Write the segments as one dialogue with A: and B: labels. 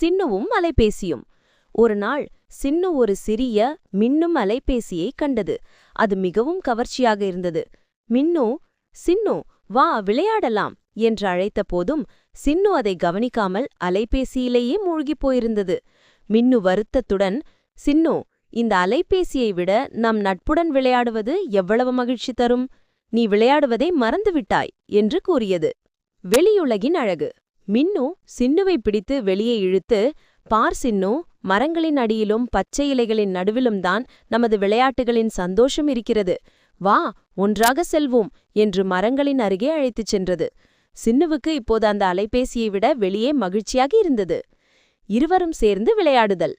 A: சின்னுவும் அலைபேசியும். ஒரு நாள் சின்னு ஒரு சிறிய மின்னும் அலைபேசியை கண்டது. அது மிகவும் கவர்ச்சியாக இருந்தது. மின்னு சின்னு வா விளையாடலாம் என்று அழைத்த போதும் சின்னு அதை கவனிக்காமல் அலைபேசியிலேயே மூழ்கிப் போயிருந்தது. மின்னு வருத்தத்துடன் சின்னு இந்த அலைபேசியை விட நம் நட்புடன் விளையாடுவது எவ்வளவு மகிழ்ச்சி தரும்? நீ விளையாடுவதை மறந்துவிட்டாய் என்று கூறியது. வெளியுலகின் அழகு. மின்னு சின்னுவை பிடித்து வெளியே இழுத்து பார் சின்னு மரங்களின் அடியிலும் பச்சை இலைகளின் நடுவிலும் தான் நமது விளையாட்டுகளின் சந்தோஷம் இருக்கிறது. வா ஒன்றாக செல்வோம் என்று மரங்களின் அருகே அழைத்துச் சென்றது. சின்னுவுக்கு இப்போது அந்த அலைபேசியை விட வெளியே மகிழ்ச்சியாக இருந்தது. இருவரும் சேர்ந்து விளையாடுதல்.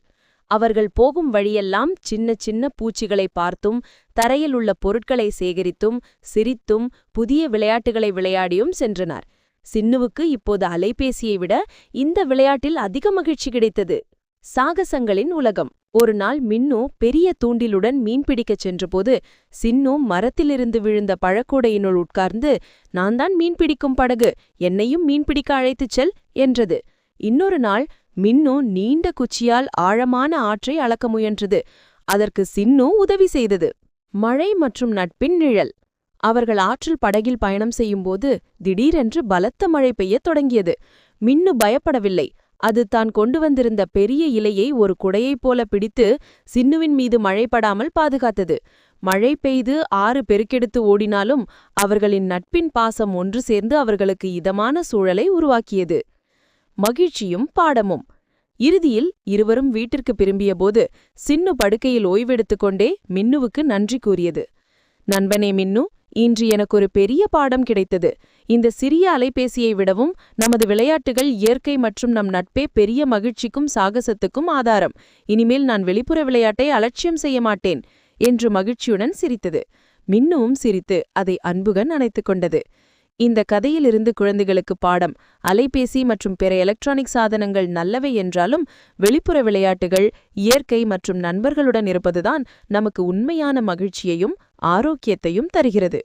A: அவர்கள் போகும் வழியெல்லாம் சின்ன சின்ன பூச்சிகளை பார்த்தும் தரையில் உள்ள பொருட்களை சேகரித்தும் சிரித்தும் புதிய விளையாட்டுகளை விளையாடியும் சென்றனர். சின்னுவுக்கு இப்போது அலைபேசியை விட இந்த விளையாட்டில் அதிக மகிழ்ச்சி கிடைத்தது. சாகசங்களின் உலகம். ஒரு நாள் மின்னு பெரிய தூண்டிலுடன் மீன்பிடிக்கச் சென்றபோது சின்னு மரத்திலிருந்து விழுந்த பழக்கூடையினுள் உட்கார்ந்து நான் தான் மீன்பிடிக்கும் படகு என்னையும் மீன்பிடிக்க அழைத்துச் செல் என்றது. இன்னொரு நாள் மின்னு நீண்ட குச்சியால் ஆழமான ஆற்றை அளக்க முயன்றது. அதற்கு சின்னு உதவி செய்தது. மழை மற்றும் நட்பின் நிழல். அவர்கள் ஆற்றில் படகில் பயணம் செய்யும்போது திடீரென்று பலத்த மழை பெய்யத் தொடங்கியது. மின்னு பயப்படவில்லை. அது தான் கொண்டு வந்திருந்த பெரிய இலையை ஒரு குடையைப் போல பிடித்து சின்னுவின் மீது மழைப்படாமல் பாதுகாத்தது. மழை பெய்து ஆறு பெருக்கெடுத்து ஓடினாலும் அவர்களின் நட்பின் பாசம் ஒன்று சேர்ந்து அவர்களுக்கு இதமான சூழலை உருவாக்கியது. மகிழ்ச்சியும் பாடமும். இறுதியில் இருவரும் வீட்டிற்கு திரும்பியபோது சின்னு படுக்கையில் ஓய்வெடுத்துக் கொண்டே மின்னுவுக்கு நன்றி கூறியது. நண்பனே மின்னு இன்று எனக்கு ஒரு பெரிய பாடம் கிடைத்தது. இந்த சிறிய அலைபேசியை விடவும் நமது விளையாட்டுகள் இயற்கை மற்றும் நம் நட்பே பெரிய மகிழ்ச்சிக்கும் சாகசத்துக்கும் ஆதாரம். இனிமேல் நான் வெளிப்புற விளையாட்டை அலட்சியம் செய்ய மாட்டேன் என்று மகிழ்ச்சியுடன் சிரித்தது. மின்னுவும் சிரித்து அதை அன்புகன் அணைத்துக் கொண்டது. இந்த கதையிலிருந்து குழந்தைகளுக்கு பாடம் அலைபேசி மற்றும் பிற எலக்ட்ரானிக் சாதனங்கள் நல்லவை என்றாலும் வெளிப்புற விளையாட்டுகள் இயற்கை மற்றும் நண்பர்களுடன் இருப்பதுதான் நமக்கு உண்மையான மகிழ்ச்சியையும் ஆரோக்கியத்தையும் தருகிறது.